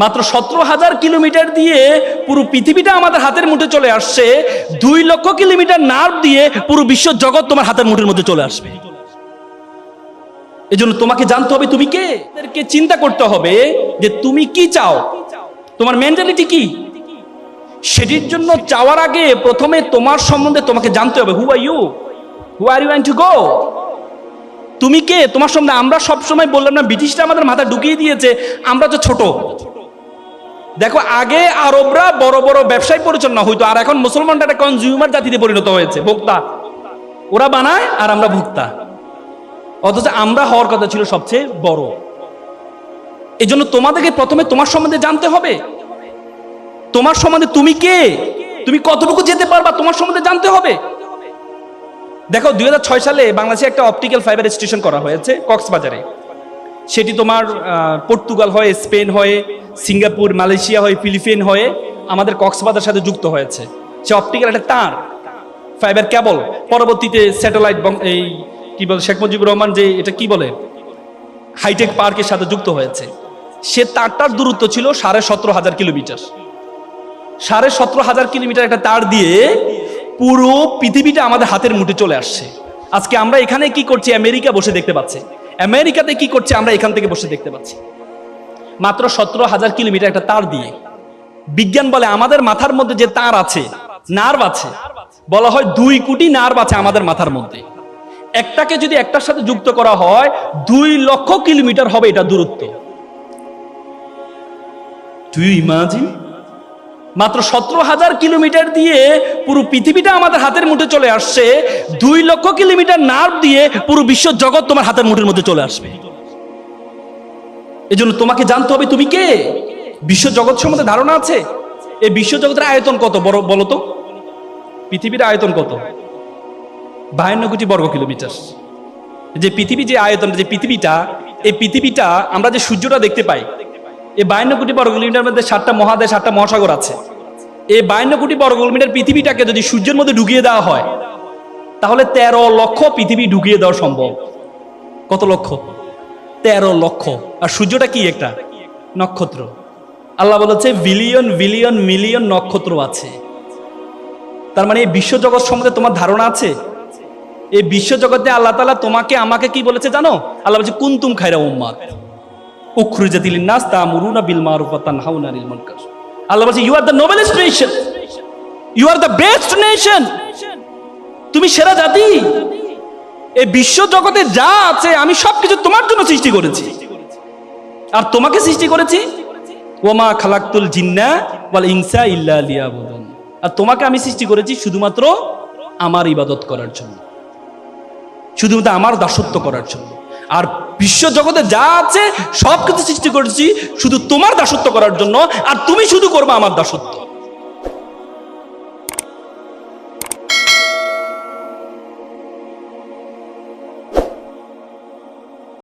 মাত্র সতেরো হাজার কিলোমিটার দিয়ে পুরো পৃথিবীটা আমাদের হাতের মুঠে চলে আসছে। দুই লক্ষ কিলোমিটার নার্ভ দিয়ে পুরো বিশ্ব জগৎ তোমার হাতের মুঠের মধ্যে চলে আসবে। এজন্য তোমাকে জানতে হবে, তুমি কে? এদেরকে চিন্তা করতে হবে যে তুমি কি চাও? তোমার মেন্টালিটি কি? সেটির জন্য চাওয়ার আগে প্রথমে তোমার সম্বন্ধে তোমাকে জানতে হবে who are you who are you to go তুমি কে? তোমার সম্বন্ধে আমরা সব সময় বললাম না, ব্রিটিশরা আমাদের মাথা ঢুকিয়ে দিয়েছে, আমরা তো ছোট। দেখো, আগে আরবরা বড় বড় ব্যবসায় পরিচালনা হইতো, আর এখন মুসলমানরা একটা কনজিউমার জাতিতে পরিণত হয়েছে, ভোক্তা। ওরা বানায় আর আমরা ভোক্তা। অথচ আমরা হওয়ার কথা ছিল সবচেয়ে বড়। এই জন্য তোমাদেরকে প্রথমে তোমার সম্বন্ধে জানতে হবে। তোমার সম্বন্ধে তুমি কে? তুমি কতটুকু যেতে পারবা তোমার সম্বন্ধে জানতে হবে। দেখো, দুই হাজার ছয় সালে বাংলাদেশে একটা অপটিক্যাল ফাইবার স্টেশন করা হয়েছে, কক্সবাজারে। সেটি তোমার পর্তুগাল হয়ে, স্পেন হয়ে সিঙ্গাপুর, মালয়েশিয়া হয়ে, ফিলিপিন হয়ে আমাদের কক্সবাজার সাথে যুক্ত হয়েছে। সে অপটিক্যাল একটা তার ফাইবার কেবল পরবর্তীতে স্যাটেলাইট এই কি বলে, শেখ মুজিবুর রহমান যে এটা কি বলে হাইটেক পার্কের সাথে যুক্ত হয়েছে। সে তারটার দূরত্ব ছিল সাড়ে সতেরো হাজার কিলোমিটার। সাড়ে সতেরো হাজার কিলোমিটার একটা তার দিয়ে পুরো পৃথিবীটা আমাদের হাতের মুঠে চলে আসছে। আজকে আমরা এখানে কি করছি? আমেরিকা বসে দেখতে পাচ্ছি। আমেরিকাতে কি করছে? আমরা এখান থেকে বসে দেখতে পাচ্ছি। মাত্র সতেরো হাজার কিলোমিটার একটা তার দিয়ে। বিজ্ঞান বলে আমাদের মাথার মধ্যে যে তার আছে নার্ভ আছে, বলা হয় দুই কোটি নার্ভ আছে আমাদের মাথার মধ্যে। একটাকে যদি একটার সাথে যুক্ত করা হয়, দুই লক্ষ কিলোমিটার হবে এটা দূরত্ব। তুই ইমাজিন মাত্র সতেরো হাজার কিলোমিটার দিয়ে পুরো পৃথিবীটা আমাদের হাতের মুঠে চলে আসছে, দুই লক্ষ কিলোমিটার নার্ভ দিয়ে পুরো বিশ্ব জগৎ তোমার হাতের মুঠের মধ্যে চলে আসবে। এজন্য তোমাকে জানতে হবে তুমি কে? বিশ্ব জগৎ সম্বন্ধে ধারণা আছে? এই বিশ্ব জগতের আয়তন কত বড়, বলো তো? পৃথিবীর আয়তন কত? বাহান্ন কোটি বর্গ কিলোমিটার। যে পৃথিবী যে আয়তন, যে পৃথিবীটা, এই পৃথিবীটা আমরা যে সূর্যটা দেখতে পাই, এই বায়ান্ন কোটি বর্গ কিলোমিটার মধ্যে সাতটা মহাদেশ, সাতটা মহাসাগর আছে। এই বায়ান্ন কোটি বর্গ কিলোমিটার পৃথিবীটাকে যদি সূর্যের মধ্যে ঢুকিয়ে দেওয়া হয়, তাহলে তেরো লক্ষ পৃথিবী ঢুকিয়ে দেওয়া সম্ভব। কত লক্ষ? তেরো লক্ষ। আর সূর্যটা কি একটা? নক্ষত্র। আল্লাহ বলেছে, বিলিয়ন বিলিয়ন, মিলিয়ন নক্ষত্র আছে। তার মানে এই বিশ্বজগৎ সম্বন্ধে তোমার ধারণা আছে? এই বিশ্বজগতে আল্লাহ তালা তোমাকে, আমাকে কি বলেছে জানো? আল্লাহ বলছে, কুন্তুম খাইরা উম্মাদ। বিল আল্লাহ বলছে you are the nation you are the best nation তুমি সেরা জাতি। এই বিশ্ব জগতে যা আছে, আমি সবকিছু তোমার জন্য সৃষ্টি করেছি। আর তোমাকে সৃষ্টি করেছি? ওমা খালাক্তুল জিন্না ওয়াল ইনসা ইল্লা লিয়াবুদুন। আর তোমাকে আমি সৃষ্টি করেছি শুধুমাত্র আমার ইবাদত করার জন্য। শুধুমাত্র আমার দাসত্ব করার জন্য। আর বিশ্ব জগতে যা আছে সব কিছু সৃষ্টি করেছি শুধু তোমার দাসত্ব করার জন্য। আর তুমি শুধু করবে আমার দাসত্ব।